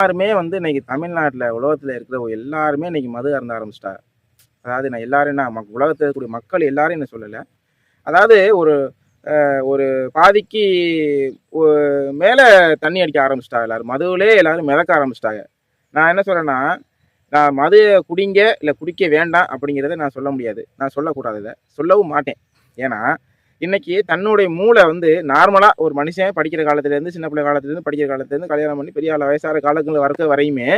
எல்லாருமே வந்து இன்னைக்கு தமிழ்நாட்டில் உலகத்தில் இருக்கிற எல்லாருமே இன்னைக்கு மது அருந்த ஆரம்பிச்சிட்டாங்க. அதாவது நான் எல்லாரும் நான் மக் உலகத்தில் இருக்கக்கூடிய மக்கள் எல்லாரும் என்ன சொல்லலை. அதாவது ஒரு ஒரு பாதிக்கு மேலே தண்ணி அடிக்க ஆரம்பிச்சிட்டாங்க எல்லாரும். மதுவிலே எல்லாரும் மிதக்க ஆரம்பிச்சிட்டாங்க. நான் என்ன சொல்கிறேன்னா நான் மது குடிங்க இல்லை குடிக்க வேண்டாம் அப்படிங்கிறத நான் சொல்ல முடியாது. நான் சொல்லக்கூடாது இதை. சொல்லவும் மாட்டேன். ஏன்னா இன்னைக்கு தன்னுடைய மூளை வந்து நார்மலாக ஒரு மனுஷன் படிக்கிற காலத்துலேருந்து சின்ன பிள்ளை காலத்துலேருந்து படிக்கிற காலத்துலேருந்து கல்யாணம் பண்ணி பெரிய ஆள் வயசான காலங்கள் வரக்க வரையுமே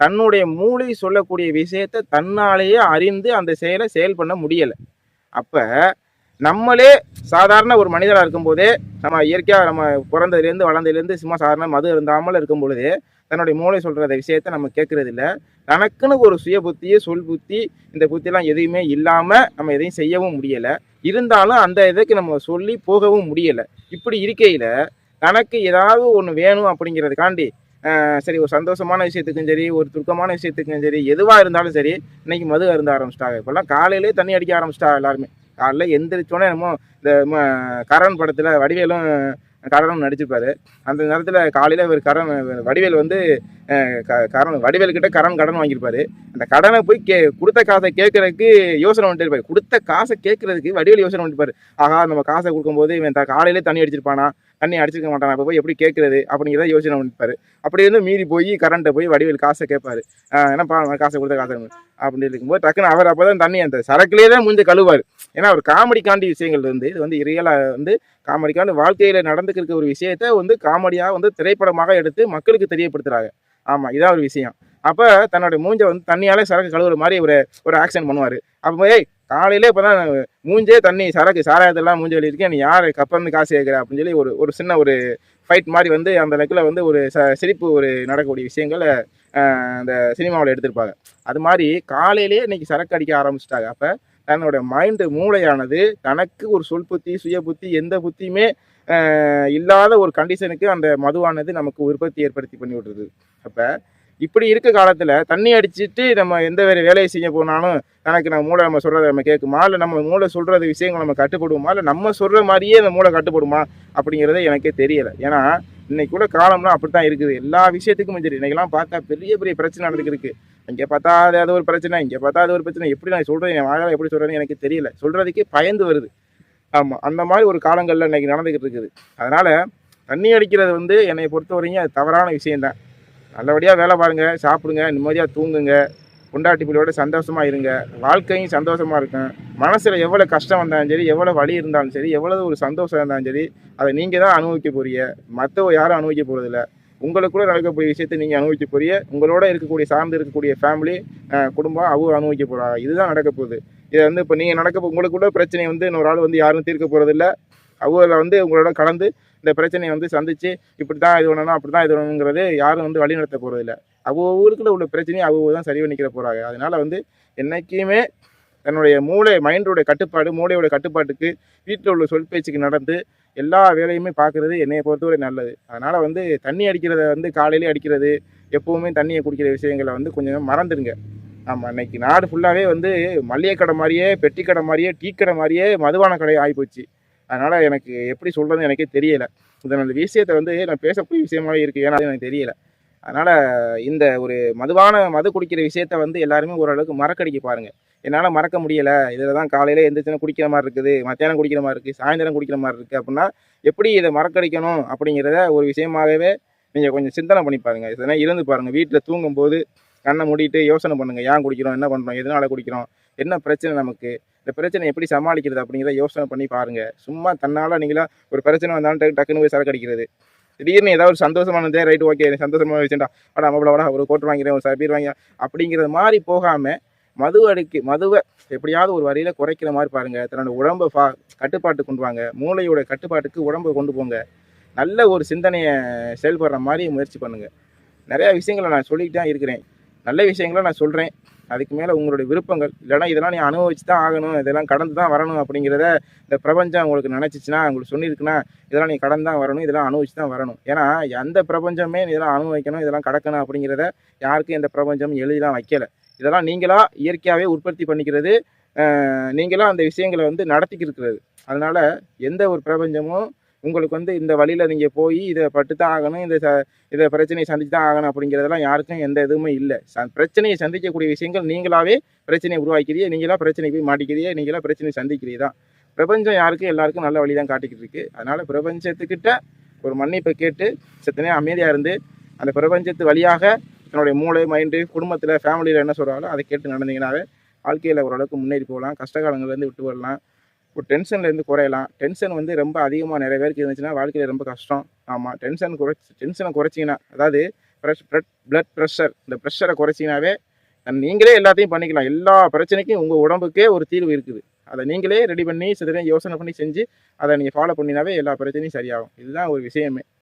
தன்னுடைய மூளை சொல்லக்கூடிய விஷயத்தை தன்னாலேயே அறிந்து அந்த செயலை செயல் பண்ண முடியலை. அப்போ நம்மளே சாதாரண ஒரு மனிதராக இருக்கும்போதே நம்ம இயற்கையாக நம்ம பிறந்ததுலேருந்து வளர்ந்ததுலேருந்து சும்மா சாதாரண மது இருந்தாமல் இருக்கும் பொழுது தன்னுடைய மூளை சொல்கிற விஷயத்தை நம்ம கேட்குறது இல்லை தனக்குன்னு ஒரு சுய புத்தி சொல் புத்தி இந்த புத்திலாம் எதுவுமே இல்லாமல் நம்ம எதையும் செய்யவும் முடியலை. இருந்தாலும் அந்த இதுக்கு நம்ம சொல்லி போகவும் முடியலை. இப்படி இருக்கையில் தனக்கு ஏதாவது ஒன்று வேணும் அப்படிங்கிறதுக்காண்டி சரி ஒரு சந்தோஷமான விஷயத்துக்கும் சரி ஒரு துக்கமான விஷயத்துக்கும் சரி எதுவாக இருந்தாலும் சரி இன்னைக்கு மது அருந்த ஆரம்பிச்சிட்டாங்க. இப்போல்லாம் காலையிலே தண்ணி அடிக்க ஆரம்பிச்சிட்டா எல்லாருமே. காலைல எந்திரிச்சோன்னே என்னமோ இந்த ம, கரண் படத்தில் வடிவேலும் கரணம் நடிச்சிருப்பாரு. அந்த நேரத்தில் காலையில் இவர் கரண் வடிவேல் வந்து க- கரண் வடிவேல் கிட்ட கரண் கடன் வாங்கியிருப்பாரு. அந்த கடனை போய் கே கொடுத்த காசை கேட்கறதுக்கு யோசனை வந்துட்டு இருப்பாரு. கொடுத்த காசை கேட்கறதுக்கு வடிவேல் யோசனை பண்ணிருப்பாரு ஆகா நம்ம காசை கொடுக்கும்போது இவன் த- காலையிலே தண்ணி அடிச்சிருப்பானா? தண்ணி அடிச்சிருக்க மாட்டான்? இப்போ போய் எப்படி கேட்குறது அப்படிங்கிறத யோசனை பண்ணிப்பார் அப்படி இருந்து மீறி போய் கரண்ட்டை போய் வடிவேல் காசை கேட்பாரு ஆஹ் என்னப்பா காசை கொடுத்த காசை அப்படின்னு இருக்கும்போது டக்குன்னு அவர் அப்போ தான் தண்ணி அந்த சரக்குலேயே தான் முடிஞ்ச கழுவார். ஏன்னா அவர் காமெடிக்காண்டி விஷயங்கள் வந்து இது வந்து ரியலாக வந்து காமெடிக்காண்டி வாழ்க்கையில் நடந்துக்கிற ஒரு விஷயத்த வந்து காமெடியாக வந்து திரைப்படமாக எடுத்து மக்களுக்கு தெரியப்படுத்துகிறாங்க ஆமாம் இதான் ஒரு விஷயம். அப்போ தன்னோட மூஞ்ச வந்து தண்ணியாலே சரக்கு கழுவுற மாதிரி ஒரு ஒரு ஆக்ஷன் பண்ணுவார். அப்போ ஏய் காலையிலே இப்போ தான் மூஞ்சே தண்ணி சரக்கு சாராயத்தெல்லாம் மூஞ்சி வெளியிருக்கேன் நீ யார்? கப்பந்து காசு கேட்குற அப்படின்னு சொல்லி ஒரு ஒரு சின்ன ஒரு ஃபைட் மாதிரி வந்து அந்த லெக்கில் வந்து ஒரு ச சிரிப்பு ஒரு நடக்கக்கூடிய விஷயங்களை அந்த சினிமாவில் எடுத்திருப்பாங்க. அது மாதிரி காலையிலேயே இன்னைக்கு சரக்கு அடிக்க ஆரம்பிச்சிட்டாங்க. அப்போ தன்னோட மைண்டு மூளையானது தனக்கு ஒரு சொல் புத்தி சுய புத்தி எந்த புத்தியுமே இல்லாத ஒரு கண்டிஷனுக்கு அந்த மதுவானது நமக்கு உற்பத்தி ஏற்படுத்தி பண்ணி விடுறது அப்போ இப்படி இருக்க காலத்தில் தண்ணி அடிச்சிட்டு நம்ம எந்த வேறு வேலையை செய்ய போனாலும் எனக்கு நம்ம மூளை நம்ம சொல்கிறத நம்ம கேட்குமா? இல்லை நம்ம மூளை சொல்கிறது விஷயங்கள் நம்ம கட்டுப்படுமா இல்லை நம்ம சொல்கிற மாதிரியே அந்த மூளை கட்டுப்படுமா? அப்படிங்கிறத எனக்கே தெரியலை. ஏன்னா இன்னைக்கு கூட காலம்லாம் அப்படி தான் இருக்குது. எல்லா விஷயத்துக்கும் சரி. இன்றைக்கெல்லாம் பார்த்தா பெரிய பெரிய பிரச்சனை நடந்துருக்கு. இங்கே பார்த்தா அது ஒரு பிரச்சனை இங்கே பார்த்தா அது ஒரு பிரச்சனை. எப்படி நான் சொல்கிறேன் என் வாழை எப்படி சொல்கிறேன்னு எனக்கு தெரியல. சொல்கிறதுக்கே பயந்து வருது. ஆமாம் அந்த மாதிரி ஒரு காலங்களில் இன்னைக்கு நடந்துக்கிட்டு இருக்குது. அதனால் தண்ணி அடிக்கிறது வந்து என்னை பொறுத்த வரைக்கும் அது தவறான விஷயம்தான். நல்லபடியாக வேலை பாருங்கள் சாப்பிடுங்க நிம்மதியாக தூங்குங்க. கொண்டாட்டி பிள்ளையோட சந்தோஷமாக இருங்க. வாழ்க்கையும் சந்தோஷமாக இருக்கும். மனசில் எவ்வளோ கஷ்டம் வந்தாலும் சரி எவ்வளோ வலி இருந்தாலும் சரி எவ்வளோ ஒரு சந்தோஷம் இருந்தாலும் சரி அதை நீங்கள் தான் அனுபவிக்க போறீங்க. மற்றவங்க யாரும் அனுபவிக்க போகிறதில்ல உங்களுக்குள்ள நடக்கக்கூடிய விஷயத்தை நீங்கள் அனுபவிக்க போறீங்க. உங்களோட இருக்கக்கூடிய சார்ந்து இருக்கக்கூடிய ஃபேமிலி குடும்பம் அவங்க அனுபவிக்க போகிறாங்க இதுதான் நடக்க போகுது. இதை வந்து இப்போ நீங்கள் நடக்க உங்களுக்குள்ள பிரச்சனை வந்து இன்னொரு ஆள் வந்து யாரும் தீர்க்க போகிறதில்ல அவங்கள வந்து உங்களோட கலந்து இந்த பிரச்சனையை வந்து சந்திச்சு இப்படி தான் இது பண்ணணும் அப்படி தான் இது பண்ணணுங்கிறது யாரும் வந்து வழி நடத்த போகிறதில்ல அவங்க ஊருக்குள்ள உள்ள பிரச்சனையை அவங்க தான் சரி பண்ணிக்கிற போகிறாங்க அதனால் வந்து என்னைக்குமே தன்னுடைய மூளை மைண்டோடைய கட்டுப்பாடு மூளையோட கட்டுப்பாட்டுக்கு வீட்டில் உள்ள சொல் பேச்சுக்கு நடந்து எல்லா வேலையுமே பார்க்குறது என்னையை பொறுத்தவரை நல்லது. அதனால் வந்து தண்ணி அடிக்கிறத வந்து காலையிலே அடிக்கிறது எப்போவுமே தண்ணியை குடிக்கிற விஷயங்களை வந்து கொஞ்சம் மறந்துடுங்க. ஆமாம் இன்னைக்கு நாடு ஃபுல்லாகவே வந்து மளிகை கடை மாதிரியே பெட்டி கடை மாதிரியே டீ கடை மாதிரியே மதுபான கடை ஆகிப்போச்சு அதனால் எனக்கு எப்படி சொல்கிறதுன்னு எனக்கே தெரியலை. இதனோட விஷயத்தை வந்து நான் பேசக்கூடிய விஷயமாவே இருக்குது ஏன்னா அது எனக்கு தெரியலை. அதனால் இந்த ஒரு மதுவான மது குடிக்கிற விஷயத்த வந்து எல்லாருமே ஓரளவுக்கு மறக்கடிக்க பாருங்கள் என்னால் மறக்க முடியலை. இதில் தான் காலையில் எந்திரிச்சுனா குடிக்கிற மாதிரி இருக்குது. மத்தியானம் குடிக்கிற மாதிரி இருக்குது சாயந்தரம் குடிக்கிற மாதிரி இருக்குது அப்படின்னா எப்படி இதை மறக்கடிக்கணும் அப்படிங்கிறத ஒரு விஷயமாகவே நீங்கள் கொஞ்சம் சிந்தனை பண்ணி பாருங்கள் இதனால் இருந்து பாருங்கள் வீட்டில் தூங்கும்போது கண்ணை மூடிட்டு யோசனை பண்ணுங்கள் ஏன் குடிக்கிறோம்? என்ன பண்ணுறோம் எதனால் குடிக்கிறோம்? என்ன பிரச்சனை நமக்கு? இந்த பிரச்சனை எப்படி சமாளிக்கிறது அப்படிங்கிறத யோசனை பண்ணி பாருங்கள் சும்மா தன்னால் நீங்களா ஒரு பிரச்சனை வந்தாலும் டக்கு டக்குன்னு போய் சரக்கு அடிக்கிறது. திடீர்னு ஏதாவது ஒரு சந்தோஷமானதே ரைட் ஓகே சந்தோஷமாக வச்சுட்டா வாடா மாப்பிள வாடா ஒரு கோட்டு வாங்கிறேன் ஒரு சபீர் வாங்க அப்படிங்கிறது மாதிரி போகாமல் மது அடிக்கு மதுவை எப்படியாவது ஒரு வரியில் குறைக்கிற மாதிரி பாருங்கள் தன்னோட உடம்பை ஃபா கட்டுப்பாட்டு கொண்டு வாங்க. மூளையோட கட்டுப்பாட்டுக்கு உடம்பை கொண்டு போங்க. நல்ல ஒரு சிந்தனையை செயல்படுற மாதிரி முயற்சி பண்ணுங்கள் நிறையா விஷயங்களை நான் சொல்லிக்கிட்டு தான் இருக்கிறேன். நல்ல விஷயங்களை நான் சொல்கிறேன் அதுக்கு மேலே உங்களுடைய விருப்பங்கள். இல்லைன்னா இதெல்லாம் நீ அனுபவிச்சு தான் ஆகணும். இதெல்லாம் கடந்து தான் வரணும் அப்படிங்கிறத இந்த பிரபஞ்சம் உங்களுக்கு நினச்சிச்சுன்னா உங்களுக்கு சொல்லியிருக்குன்னா இதெல்லாம் நீ கடந்து தான் வரணும். இதெல்லாம் அனுபவிச்சு தான் வரணும். ஏன்னா எந்த பிரபஞ்சமே இதெல்லாம் அனுபவிக்கணும் இதெல்லாம் கடக்கணும் அப்படிங்கிறத யாருக்கும் இந்த பிரபஞ்சம் எழுதிலாம் வைக்கல. இதெல்லாம் நீங்களாக இயற்கையாகவே உற்பத்தி பண்ணிக்கிறது நீங்களாக அந்த விஷயங்களை வந்து நடத்திக்கிட்டு இருக்கிறது அதனால் எந்த ஒரு பிரபஞ்சமும் உங்களுக்கு வந்து இந்த வழியில் நீங்கள் போய் இதை பட்டு தான் ஆகணும் இந்த ச இதை பிரச்சனையை சந்திச்சு தான் ஆகணும் அப்படிங்கிறதெல்லாம் யாருக்கும் எந்த இதுவுமே இல்லை. ச பிரச்சனையை சந்திக்கக்கூடிய விஷயங்கள் நீங்களாவே பிரச்சனையை உருவாக்கிறீங்க நீங்களாம் பிரச்சனை போய் மாட்டிக்கிறியே நீங்களாக பிரச்சனையை சந்திக்கிறீ தான் பிரபஞ்சம் யாருக்கும் எல்லாருக்கும் நல்ல வழி தான் காட்டிக்கிட்டு இருக்கு. அதனால் பிரபஞ்சத்துக்கிட்ட ஒரு மன்னிப்பை கேட்டு சத்தனையாக அமைதியாக இருந்து அந்த பிரபஞ்சத்து வழியாக தன்னுடைய மூளை மைண்டு குடும்பத்தில் ஃபேமிலியில் என்ன சொல்கிறாங்களோ அதை கேட்டு நடந்தீங்கன்னாவே வாழ்க்கையில் ஓரளவுக்கு முன்னேறி போகலாம். கஷ்டகாலங்கள்லேருந்து விட்டு வரலாம். ஒரு டென்ஷன்லேருந்து குறையலாம். டென்ஷன் வந்து ரொம்ப அதிகமாக நிறைய பேருக்கு இருந்துச்சுன்னா வாழ்க்கையில் ரொம்ப கஷ்டம். ஆமாம் டென்ஷன் குறைச்சி டென்ஷனை குறைச்சிங்கன்னா அதாவது ப்ரெஷ் ப்ளட் ப்ளட் ப்ரெஷர் இந்த ப்ரெஷரை குறைச்சிங்கனாவே நீங்களே எல்லாத்தையும் பண்ணிக்கலாம். எல்லா பிரச்சனைக்கும் உங்கள் உடம்புக்கே ஒரு தீர்வு இருக்குது. அதை நீங்களே ரெடி பண்ணி சில யோசனை பண்ணி செஞ்சு அதை நீங்கள் ஃபாலோ பண்ணினாவே எல்லா பிரச்சனையும் சரியாகும். இதுதான் ஒரு விஷயமே.